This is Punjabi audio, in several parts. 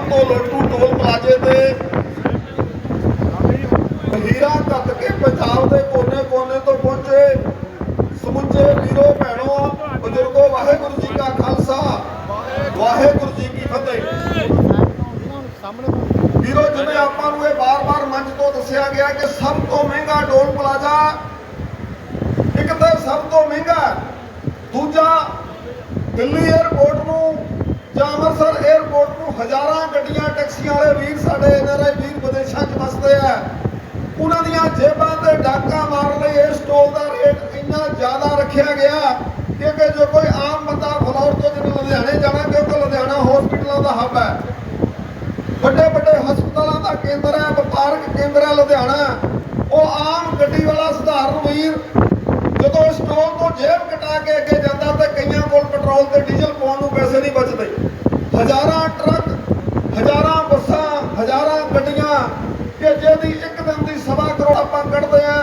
ਸਭ ਤੋਂ ਲੱਟੂ ਟੋਲ ਪਲਾਜ਼ੇ ਤੇ ਹੀਰਾ ਕੱਟ ਕੇ ਪੰਜਾਬ ਦੇ ਕੋਨੇ-ਕੋਨੇ ਤੋਂ ਪਹੁੰਚੇ। ਸਮੁੱਚੇ ਵੀਰੋ, ਭੈਣੋ, ਬਜ਼ੁਰਗੋ, ਵਾਹਿਗੁਰੂ ਜੀ ਕਾ ਖਾਲਸਾ। ਵਾਹਿਗੁਰੂ ਜੀ ਕੀ ਫਤਿਹ। ਵੀਰੋ, ਜਿਵੇਂ ਆਪਾਂ ਨੂੰ ਇਹ ਬਾਰ-ਬਾਰ ਮੰਚ ਤੋਂ ਦੱਸਿਆ ਗਿਆ ਕਿ ਸਭ ਤੋਂ ਮਹਿੰਗਾ ਟੋਲ ਪਲਾਜ਼ਾ ਇੱਕ ਤਾਂ ਸਭ ਤੋਂ ਮਹਿੰਗਾ, ਦੂਜਾ ਦਿੱਲੀ 에ਅਰਪੋਰਟ ਨੂੰ ਅੰਮ੍ਰਿਤਸਰ 에ਅਰਪੋਰਟ ਨੂੰ ਹਜ਼ਾਰਾਂ ਗੱਡੀਆਂ, ਟੈਕਸੀਆਂ ਵਾਲੇ ਵੀਰ ਸਾਡੇ ਐਨਆਰਆਈ ਵੀਰ ਵਿਦੇਸ਼ਾਂ 'ਚ ਵਸਦੇ ਆ। ਉਹਨਾਂ ਦੀਆਂ ਜੇਬਾਂ ਤੇ ਡਾਕਾ ਮਾਰਨ ਲਈ ਇਸ ਟੋਲ ਦਾ ਰੇਟ ਇੰਨਾ ਜ਼ਿਆਦਾ ਰੱਖਿਆ ਗਿਆ ਕਿ ਜੋ ਕੋਈ ਆਮ ਬੰਦਾ ਫਲੌਰ ਤੋਂ ਜਿਹਨੇ ਲੁਧਿਆਣੇ ਜਾਣਾ, ਕਿਉਂਕਿ ਲੁਧਿਆਣਾ ਹਸਪੀਟਲਾਂ ਦਾ ਹੱਬ ਹੈ। ਵੱਡੇ ਵੱਡੇ ਹਸਪਤਾਲਾਂ ਦਾ ਕੇਂਦਰ ਹੈ, ਵਪਾਰਕ ਕੇਂਦਰ ਹੈ ਲੁਧਿਆਣਾ। ਉਹ ਆਮ ਗੱਡੀ ਵਾਲਾ ਸਧਾਰਨ ਵੀਰ ਜਦੋਂ ਇਸ ਟੋਲ ਤੋਂ ਜੇਬ ਕਟਾ ਕੇ ਅੱਗੇ ਜਾਂਦਾ ਤਾਂ ਕਈਆਂ ਕੋਲ ਪੈਟਰੋਲ ਤੇ ਡੀਜ਼ਲ ਪਾਉਣ ਨੂੰ ਪੈਸੇ ਨਹੀਂ ਬਚਦੇ। ਹਜ਼ਾਰਾਂ ਟਰੱਕ, ਹਜ਼ਾਰਾਂ ਬੱਸਾਂ, ਹਜ਼ਾਰਾਂ ਗੱਡੀਆਂ ਕਿ ਜਿਹਦੀ ਇੱਕ ਦਿਨ ਦੀ ਸਵਾ ਕਰੋੜ ਆਪਾਂ ਕੱਢਦੇ ਆ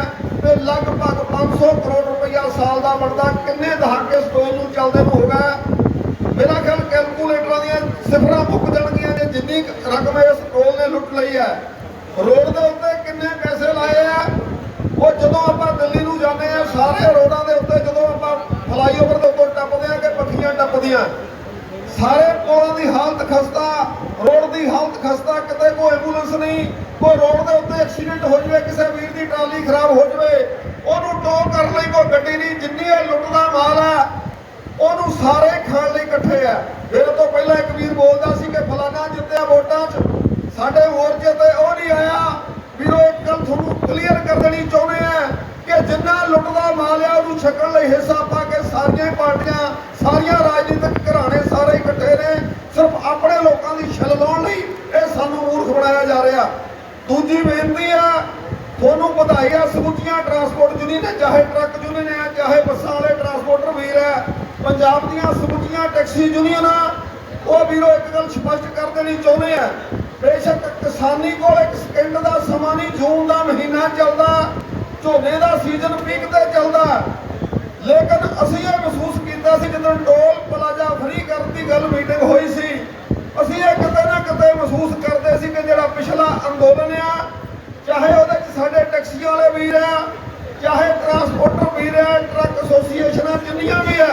ਤੇ ਲਗਭਗ 500 ਕਰੋੜ ਰੁਪਈਆ ਸਾਲ ਦਾ ਬਣਦਾ। ਕਿੰਨੇ ਦਹਾਕੇ ਇਸ ਟੋਲ ਨੂੰ ਚੱਲਦੇ ਨੂੰ ਹੋ ਗਿਆ। ਮੇਰਾ ਖਿਆਲ ਕੈਲਕੂਲੇਟਰਾਂ ਦੀਆਂ ਸਿਫਰਾਂ ਮੁੱਕ ਜਾਣਗੀਆਂ ਜੇ ਜਿੰਨੀ ਰਕਮ ਇਸ ਟੋਲ ਨੇ ਲੁੱਟ ਲਈ ਹੈ। ਰੋਡ ਦੇ ਉੱਤੇ ਕਿੰਨੇ ਪੈਸੇ ਲਾਏ ਆ ਉਹ ਜਦੋਂ ਆਪਾਂ ਦਿੱਲੀ ਨੂੰ ਜਾਂਦੇ ਆ ਸਾਰੇ ਰੋਡਾਂ ਦੇ ਉੱਤੇ ਜਦੋਂ ਆਪਾਂ ਫਲਾਈਓਵਰ ਦੇ ਉੱਤੇ ਟੱਪਦੇ ਆ ਕਿ ਪੱਖੀਆਂ ਸਾਰੇ ਪੁਲਾਂ ਦੀ ਹਾਲਤ ਖਸਤਾ, ਰੋਡ ਦੀ ਹਾਲਤ ਖਸਤਾ, ਕਿਤੇ ਕੋਈ ਐਂਬੂਲੈਂਸ ਨਹੀਂ, ਕੋਈ ਰੋਡ ਦੇ ਉੱਤੇ ਐਕਸੀਡੈਂਟ ਹੋ ਜਵੇ, ਕਿਸੇ ਵੀਰ ਦੀ ਟਰਾਲੀ ਖਰਾਬ ਹੋ ਜਵੇ, ਉਹਨੂੰ ਟੋ ਕਰਨ ਲਈ ਕੋਈ ਗੱਡੀ ਨਹੀਂ, ਜਿੰਨੀ ਇਹ ਲੁੱਟ ਦਾ ਮਾਲ ਆ ਉਹਨੂੰ ਸਾਰੇ ਖਾਣ ਲਈ ਇਕੱਠੇ ਆ। ਮੇਰੇ ਤੋਂ ਪਹਿਲਾਂ ਇੱਕ ਵੀਰ ਬੋਲਦਾ ਸੀ ਕਿ ਫਲਾਣਾ ਜਿੱਤਿਆ ਵੋਟਾਂ 'ਚ, ਸਾਡੇ ਮੋਰਚੇ ਤੇ ਉਹ ਨਹੀਂ ਆਇਆ। ਵੀਰੋ, ਇੱਕ ਗੱਲ ਤੁਹਾਨੂੰ ਕਲੀਅਰ ਕਰ ਦੇਣੀ ਚਾਹੁੰਦੇ ਆ ਕਿ ਜਿੰਨਾ ਲੁੱਟਦਾ ਮਾਲ ਆ, ਉਹਨੂੰ ਛਕਣ ਲਈ ਹਿੱਸਾ ਪਾ ਕੇ ਸਾਰੀਆਂ ਪਾਰਟੀਆਂ ਸਾਰੀਆਂ ਰਾਜਨੀਤਿਕ ਘਰਾਣੇ ਸਾਰੇ ਇਕੱਠੇ ਨੇ। ਸਿਰਫ ਆਪਣੇ ਲੋਕਾਂ ਦੀ ਛਲ ਲਾਉਣ ਲਈ ਇਹ ਸਾਨੂੰ ਮੂਰਖ ਬਣਾਇਆ ਜਾ ਰਿਹਾ। ਦੂਜੀ ਬੇਨਤੀ ਆ, ਤੁਹਾਨੂੰ ਵਧਾਈ ਆ, ਸਮੁੱਚੀਆਂ ਟਰਾਂਸਪੋਰਟ ਯੂਨੀਅਨ ਨੇ, ਚਾਹੇ ਟਰੱਕ ਯੂਨੀਅਨ ਹੈ ਚਾਹੇ ਬੱਸਾਂ ਵਾਲੇ ਟਰਾਂਸਪੋਰਟਰ ਵੀਰ ਹੈ ਪੰਜਾਬ ਦੀਆਂ ਸਮੁੱਚੀਆਂ ਟੈਕਸੀ ਯੂਨੀਅਨਾਂ ਉਹ ਵੀਰੋ ਇੱਕ ਗੱਲ ਸਪਸ਼ਟ ਕਰ ਦੇਣੀ ਚਾਹੁੰਦੇ ਆ, ਬੇਸ਼ੱਕ ਕਿਸਾਨੀ ਕੋਲ ਇੱਕ ਸਕਿੰਟ ਦਾ ਸਮਾਂ ਨਹੀਂ, ਜੂਨ ਦਾ ਮਹੀਨਾ ਚੱਲਦਾ, ਝੋਨੇ ਦਾ ਸੀਜ਼ਨ ਪੀਕ ਤੇ ਚੱਲਦਾ। ਅੰਦੋਲਨ ਆ ਚਾਹੇ ਉਹਦੇ ਚ ਸਾਡੇ ਟੈਕਸੀਆਂ ਵਾਲੇ ਵੀਰ ਆ, ਚਾਹੇ ਟਰਾਂਸਪੋਰਟਰ ਵੀਰ ਆ ਟਰੱਕ ਐਸੋਸੀਏਸ਼ਨਾਂ ਜਿੰਨੀਆਂ ਵੀ ਆ,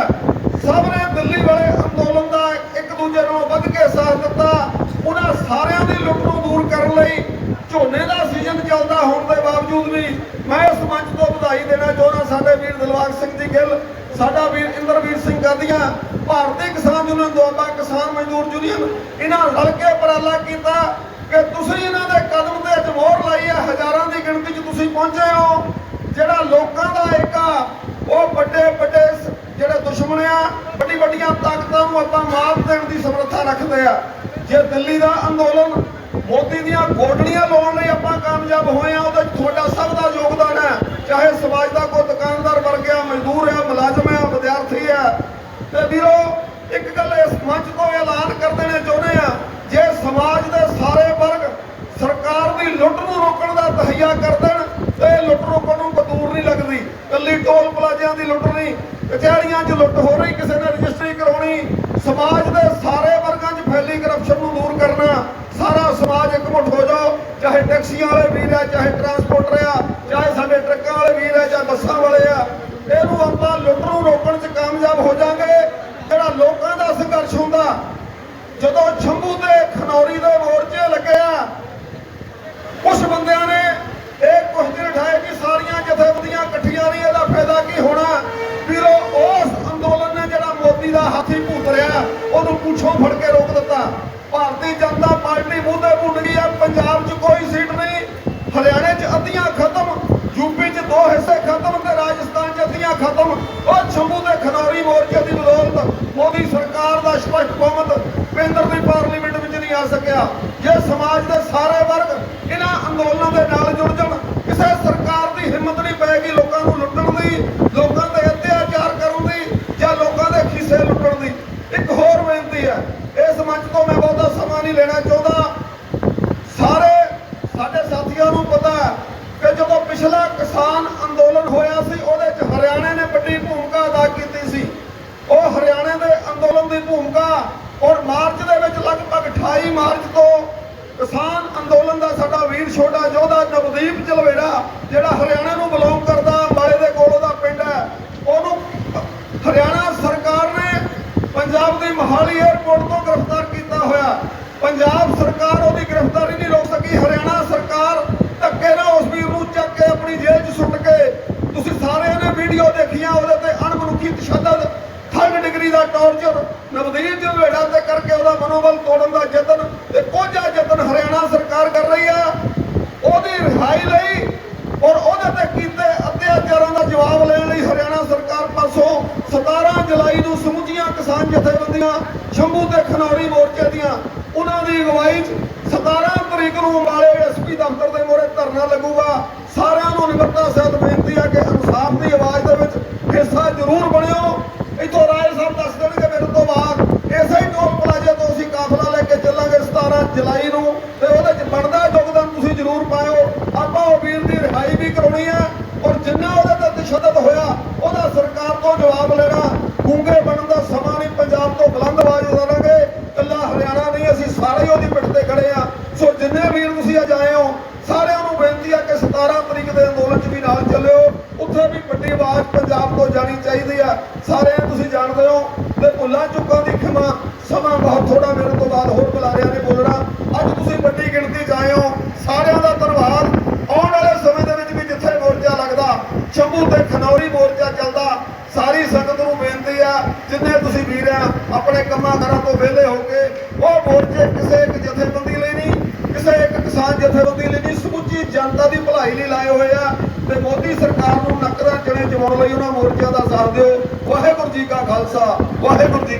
ਸਭ ਨੇ ਦਿੱਲੀ ਵਾਲੇ ਅੰਦੋਲਨ ਦਾ ਇੱਕ ਦੂਜੇ ਨਾਲੋਂ ਵੱਧ ਕੇ ਸਾਥ ਦਿੱਤਾ। ਉਹਨਾਂ ਸਾਰਿਆਂ ਦੀ ਲੁੱਟ ਨੂੰ ਦੂਰ ਕਰਨ ਲਈ ਝੋਨੇ ਦਾ ਸੀਜ਼ਨ ਚੱਲਦਾ ਹੋਣ ਦੇ ਬਾਵਜੂਦ ਵੀ ਮੈਂ ਇਸ ਮੰਚ ਤੋਂ ਵਧਾਈ ਦੇਣਾ ਚਾਹੁੰਦਾ ਸਾਡੇ ਵੀਰ ਦਿਲਵਾਗ ਸਿੰਘ ਜੀ ਗਿੱਲ, ਸਾਡਾ ਵੀਰ ਇੰਦਰਵੀਰ ਸਿੰਘ ਗਾਂਧੀਆਂ, ਭਾਰਤੀ ਕਿਸਾਨ ਯੂਨੀਅਨ ਦੁਆਬਾ ਕਿਸਾਨ ਮਜ਼ਦੂਰ ਯੂਨੀਅਨ, ਇਹਨਾਂ ਰਲ ਕੇ ਉਪਰਾਲਾ ਕੀਤਾ ਕਿ ਤੁਸੀਂ ਇਹਨਾਂ ਦੇ ਕਦਮ ਤੇ ਅੱਜ ਮੋਹਰ ਲਾਈ ਹੈ ਹਜ਼ਾਰਾਂ ਦੀ ਗਿਣਤੀ 'ਚ ਤੁਸੀਂ ਪਹੁੰਚੇ ਹੋ। ਜਿਹੜਾ ਲੋਕਾਂ ਦਾ ਇੱਕ ਉਹ ਵੱਡੇ ਵੱਡੇ ਜਿਹੜੇ ਦੁਸ਼ਮਣ ਆ, ਵੱਡੀ ਵੱਡੀਆਂ ਤਾਕਤਾਂ ਨੂੰ ਆਪਾਂ ਮਾਤ ਦੇਣ ਦੀ ਸਮਰੱਥਾ ਰੱਖਦੇ ਆ। ਜੇ ਦਿੱਲੀ ਦਾ ਅੰਦੋਲਨ ਮੋਦੀ ਦੀਆਂ ਗੋਡਲੀਆਂ ਲਾਉਣ ਲਈ ਆਪਾਂ ਕਾਮਯਾਬ ਹੋਏ ਆ, ਉਹਦੇ ਤੁਹਾਡਾ ਸਭ ਦਾ ਯੋਗਦਾਨ ਹੈ ਚਾਹੇ ਸਮਾਜ ਦਾ ਕੋਈ ਦੁਕਾਨਦਾਰ ਵਰਗ ਆ ਮਜ਼ਦੂਰ ਆ, ਮੁਲਾਜ਼ਮ ਆ, ਵਿਦਿਆਰਥੀ ਆ। ਤੇ ਵੀਰੋ, ਇੱਕ ਗੱਲ ਇਸ ਮੰਚ ਤੋਂ ਐਲਾਨ ਕਰ ਦੇਣਾ ਚਾਹੁੰਦੇ ਆ, ਜੇ ਸਮਾਜ ਦੇ ਸਾਰੇ ਵਰਗ ਸਰਕਾਰ ਦੀ ਲੁੱਟ ਨੂੰ ਰੋਕਣ ਦਾ ਤਹਈਆ ਕਰਦੇ ਦੇਣ ਤੇ ਇਹ ਲੁੱਟ ਰੋਕਣ ਨੂੰ ਬਦੂਰ ਨਹੀਂ ਲੱਗਦੀ ਕੱਲੀ ਟੋਲ ਪਲਾਜ਼ਿਆਂ ਦੀ ਲੁੱਟ ਨਹੀਂ। ਕਚਹਿਰੀਆਂ 'ਚ ਲੁੱਟ ਹੋ ਰਹੀ, ਕਿਸੇ ਨੇ ਰਜਿਸਟਰੀ ਕਰਾਉਣੀ। ਸਮਾਜ ਦੇ ਸਾਰੇ ਵਰਗਾਂ 'ਚ ਫੈਲੀ ਕਰਪਸ਼ਨ ਨੂੰ ਦੂਰ ਕਰਨਾ। ਸਾਰਾ ਸਮਾਜ ਇਕਮੁੱਠ ਹੋ ਜਾਓ, ਚਾਹੇ ਟੈਕਸੀਆਂ ਵਾਲੇ ਵੀਰ ਆ, ਚਾਹੇ ਟਰਾਂਸਪੋਰਟਰ ਆ, ਚਾਹੇ ਸਾਡੇ ਟਰੱਕਾਂ ਵਾਲੇ ਵੀਰ ਆ ਚਾਹੇ ਬੱਸਾਂ ਵਾਲੇ ਆ। ਇਹਨੂੰ ਆਪਾਂ ਲੁੱਟ ਨੂੰ ਰੋਕਣ 'ਚ ਕਾਮਯਾਬ ਹੋ ਜਾਾਂਗੇ। ਜਿਹੜਾ ਲੋਕਾਂ ਦਾ ਸੰਘਰਸ਼ ਹੁੰਦਾ, ਜਦੋਂ ਛੰਭੂ ਤੇ ਖਨੌਰੀ ਦੇ ਮੋਰਚੇ ਲੱਗਿਆ ਕੁਝ ਬੰਦਿਆਂ ਨੇ ਇਹ ਕੁਝ ਦਿਨ ਠਾਏ ਕਿ ਸਾਰੀਆਂ ਜਥੇਬੰਦੀਆਂ ਇਕੱਠੀਆਂ ਨਹੀਂ ਇਹਦਾ ਫਾਇਦਾ ਕੀ ਹੋਣਾ? ਜਿਹੜਾ ਹਾਥੀ ਭੂਤ ਰਿਹਾ ਉਹਨੂੰ ਪੁੱਛੋਂ ਫੜ ਕੇ ਰੋਕ ਦਿੱਤਾ। ਭਾਰਤੀ ਜਨਤਾ ਪਾਰਟੀ ਮੂਹਦੇ ਭੁੱਲ ਗਈ ਆ, ਪੰਜਾਬ 'ਚ ਕੋਈ ਸੀਟ ਨਹੀਂ। ਹਰਿਆਣੇ 'ਚ ਅੱਧੀਆਂ ਖਤਮ ਯੂਪੀ 'ਚ ਦੋ ਹਿੱਸੇ ਖਤਮ ਤੇ ਰਾਜਸਥਾਨ 'ਚ ਅੱਧੀਆਂ ਖਤਮ। ਉਹ ਛੰਭੂ ਦੇ ਖਨੌਰੀ ਮੋਰਚੇ ਦੀ ਬਦੌਲਤ ਮੋਦੀ ਸਰਕਾਰ ਦਾ ਸਪਸ਼ਟ ਬਹੁਮਤ ਕੇਂਦਰ ਦੀ ਪਾਰਲੀਮੈਂਟ ਵਿੱਚ ਨਹੀਂ ਆ ਸਕਿਆ। ਜੇ ਸਮਾਜ ਦੇ ਸਾਰੇ ਵਰਗ ਇਹਨਾਂ ਅੰਦੋਲਨਾਂ ਦੇ ਨਾਲ ਜੁੜ ਜਾਣ ਕਿਸੇ ਸਰਕਾਰ ਦੀ ਹਿੰਮਤ ਨਹੀਂ ਪਏਗੀ ਲੋਕਾਂ ਨੂੰ ਲੁੱਟਣ ਦੀ ਲੋਕਾਂ ਤੇ ਅਤਿਆਚਾਰ ਕਰਨ ਦੀ ਜਾਂ ਲੋਕਾਂ ਦੇ ਖਿੱਸੇ ਲੁੱਟਣ ਦੀ ਇੱਕ ਹੋਰ ਬੇਨਤੀ ਹੈ ਇਸ ਮੰਚ ਤੋਂ ਮੈਂ ਬਹੁਤਾ ਸਮਾਂ ਨਹੀਂ ਲੈਣਾ ਚਾਹੁੰਦਾ ਸਾਰੇ ਸਾਡੇ ਸਾਥੀਆਂ ਨੂੰ ਪਤਾ ਹੈ ਕਿ ਜਦੋਂ ਪਿਛਲਾ ਕਿਸਾਨ ਅੰਦੋਲਨ ਹੋਇਆ ਸੀ, ਉਹਦੇ 'ਚ ਹਰਿਆਣੇ ਨੇ ਵੱਡੀ ਭੂਮਿਕਾ ਅਦਾ ਕੀਤੀ ਸੀ। ਉਹ ਹਰਿਆਣੇ ਦੇ ਅੰਦੋਲਨ ਦੀ ਭੂਮਿਕਾ ਔਰ ਮਾਰਚ ਦੇ ਵਿੱਚ ਲਗਭਗ 28 ਮਾਰਚ ਤੋਂ ਕਿਸਾਨ ਅੰਦੋਲਨ ਦਾ ਸਾਡਾ ਵੀਰ ਛੋਟਾ ਯੋਧਾ ਨਵਦੀਪ ਚਲਵੇੜਾ, ਜਿਹੜਾ ਹਰਿਆਣਾ ਨੂੰ ਬਿਲੋਂਗ ਕਰਦਾ ਅੰਬਾਲੇ ਦੇ ਕੋਲ ਉਹਦਾ ਪਿੰਡ ਹੈ, ਉਹਨੂੰ ਹਰਿਆਣਾ ਸਰਕਾਰ ਨੇ ਪੰਜਾਬ ਦੀ ਮੋਹਾਲੀ 에ਅਰਪੋਰਟ ਤੋਂ ਗ੍ਰਿਫਤਾਰ ਕੀਤਾ ਹੋਇਆ। ਪੰਜਾਬ ਸਰਕਾਰ ਉਹਦੀ ਗ੍ਰਿਫਤਾਰੀ ਨਹੀਂ ਰੋਕ ਸਕੀ ਹਰਿਆਣਾ ਸਰਕਾਰ ਧੱਕੇ ਨਾਲ ਉਸ ਵੀਰ ਨੂੰ ਚੱਕ ਕੇ ਆਪਣੀ ਜੇਲ੍ਹ 'ਚ ਸੁੱਟ ਕੇ ਤੁਸੀਂ ਸਾਰਿਆਂ ਨੇ ਵੀਡੀਓ ਦੇਖੀਆਂ ਉਹਦੇ ਤੇ ਅਣਮਨੁੱਖੀ ਤਸ਼ੱਦਦ ਥਰਡ ਡਿਗਰੀ ਦਾ ਟੌਰਚਰ ਨਵਦੀਪ ਝਲਵੇੜਾ ਤੇ ਕਰਕੇ ਉਹਦਾ ਮਨੋਬਲ ਤੋੜਨ ਦਾ ਯਤਨ ਤੇ ਕੋਝਾ ਯਤਨ ਹਰਿਆਣਾ ਸਰਕਾਰ ਕਰ ਰਹੀ ਆ। ਉਹਦੀ ਰਿਹਾਈ ਲਈ ਔਰ ਉਹਦੇ ਤੇ ਕੀਤੇ ਅਤਿਆਚਾਰਾਂ ਦਾ ਜਵਾਬ ਲੈਣ ਲਈ ਹਰਿਆਣਾ ਸਰਕਾਰ ਪਾਸੋਂ 17 ਜੁਲਾਈ ਨੂੰ ਸਮੁੱਚੀਆਂ ਕਿਸਾਨ ਜਥੇਬੰਦੀਆਂ ਸ਼ੰਭੂ ਤੇ ਖਨੌਰੀ ਮੋਰਚੇ ਦੀਆਂ ਉਹਨਾਂ ਦੀ ਅਗਵਾਈ 'ਚ 17 ਤਰੀਕ ਨੂੰ ਅੰਬਾਲੇ ਐਸਪੀ ਦਫ਼ਤਰ ਦੇ ਮੂਹਰੇ ਧਰਨਾ ਲੱਗੂਗਾ। ਸਾਰਿਆਂ ਨੂੰ ਨਿਮਰਤਾ ਸਹਿਤ ਬੇਨਤੀ ਆ ਕਿ ਇਨਸਾਫ ਦੀ ਆਵਾਜ਼ ਦੇ ਵਿੱਚ ਹਿੱਸਾ ਜ਼ਰੂਰ ਬਣਿਓ ਇੱਥੋਂ ਰਾਏ ਸਾਹਿਬ ਦੱਸ ਦੇਣਗੇ ਮੇਰੇ ਤੋਂ ਬਾਅਦ ਇਸੇ ਹੀ ਟੋਲ ਪਲਾਜ਼ੇ ਤੋਂ ਅਸੀਂ ਕਾਫਲਾ ਲੈ ਕੇ ਚੱਲਾਂਗੇ 17 ਜੁਲਾਈ ਨੂੰ ਤੇ ਉਹਦੇ 'ਚ ਬਣਦਾ ਯੋਗਦਾਨ ਤੁਸੀਂ ਜ਼ਰੂਰ ਪਾਇਓ ਆਪਾਂ ਉਹ ਵੀਰ ਦੀ ਰਿਹਾਈ ਵੀ ਕਰਾਉਣੀ ਹੈ ਔਰ ਜਿੰਨਾ ਉਹਦੇ ਤੇ ਤਸ਼ੱਦਦ ਹੋਇਆ ਉਹਦਾ ਸਰਕਾਰ ਤੋਂ ਜਵਾਬ ਲੈਣਾ। ਗੂੰਗੇ ਬਣਨ ਦਾ ਸਮਾਂ ਨਹੀਂ ਪੰਜਾਬ ਤੋਂ ਬੁਲੰਦ ਆਵਾਜ਼ ਉਤਾਰਾਂਗੇ ਕੱਲਾ ਹਰਿਆਣਾ ਨਹੀਂ, ਅਸੀਂ ਸਾਰੇ ਉਹਦੀ ਪਿੱਠ ਤੇ ਖੜੇ ਆ ਸੋ ਜਿੰਨੇ ਵੀਰ ਤੁਸੀਂ ਅੱਜ ਆਏ ਹੋ, ਸਾਰਿਆਂ ਨੂੰ ਬੇਨਤੀ ਆ ਕਿ 17 ਤਰੀਕ ਦੇ ਅੰਦੋਲਨ 'ਚ ਵੀ ਨਾਲ ਚੱਲਿਓ। ਉੱਥੇ ਵੀ ਵੱਡੀ ਆਵਾਜ਼ ਪੰਜਾਬ ਤੋਂ ਜਾਣੀ ਚਾਹੀਦੀ ਆ। ਸਾਰੇ ਤੁਸੀਂ ਜਾਣਦੇ ਹੋ ਤੇ ਭੁੱਲਾਂ ਚੁੱਕਾਂ ਦੀ ਖਿਮਾ, ਸਮਾਂ ਬਹੁਤ ਥੋੜਾ ਮੇਰੇ ਤੋਂ ਬਾਅਦ ਹੋਰ ਬੁਲਾਰਿਆਂ ਨੇ ਬੋਲਣਾ। ਅੱਜ ਤੁਸੀਂ ਵੱਡੀ ਗਿਣਤੀ 'ਚ ਆਏ ਹੋ, ਸਾਰਿਆਂ ਦਾ ਧੰਨਵਾਦ ਆਉਣ ਵਾਲੇ ਸਮੇਂ ਦੇ ਵਿੱਚ ਵੀ ਜਿੱਥੇ ਮੋਰਚਾ ਲੱਗਦਾ ਸ਼ੰਭੂ ਤੇ ਖਨੌਰੀ ਮੋਰਚਾ ਚੱਲਦਾ ਸਾਰੀ ਸੰਗਤ ਨੂੰ ਬੇਨਤੀ ਆ ਜਿੰਨੇ ਤੁਸੀਂ ਵੀਰ ਆ, ਆਪਣੇ ਕੰਮਾਂ ਕਾਰਾਂ ਤੋਂ ਵਿਹਲੇ ਹੋ ਕੇ, ਉਹ ਮੋਰਚੇ ਕਿਸੇ ਇੱਕ ਜਥੇਬੰਦੀ ਲਈ ਨਹੀਂ, ਕਿਸੇ ਇੱਕ ਕਿਸਾਨ ਜਥੇਬੰਦੀ ਲਈ ਨਹੀਂ, ਸਮੁੱਚੀ ਜਨਤਾ ਦੀ ਭਲਾਈ ਲਈ ਲਾਏ ਹੋਏ ਆ। ਤੇ ਮੋਦੀ ਸਰਕਾਰ ਨੂੰ ਨਕਰਾਂ ਚਣੇ ਜਵਾਉਣ ਲਈ ਉਹਨਾਂ ਮੋਰਚਿਆਂ ਦਾ ਸਾਥ ਦਿਓ। ਵਾਹਿਗੁਰੂ ਜੀ ਕਾ ਖਾਲਸਾ, ਵਾਹਿਗੁਰੂ ਜੀ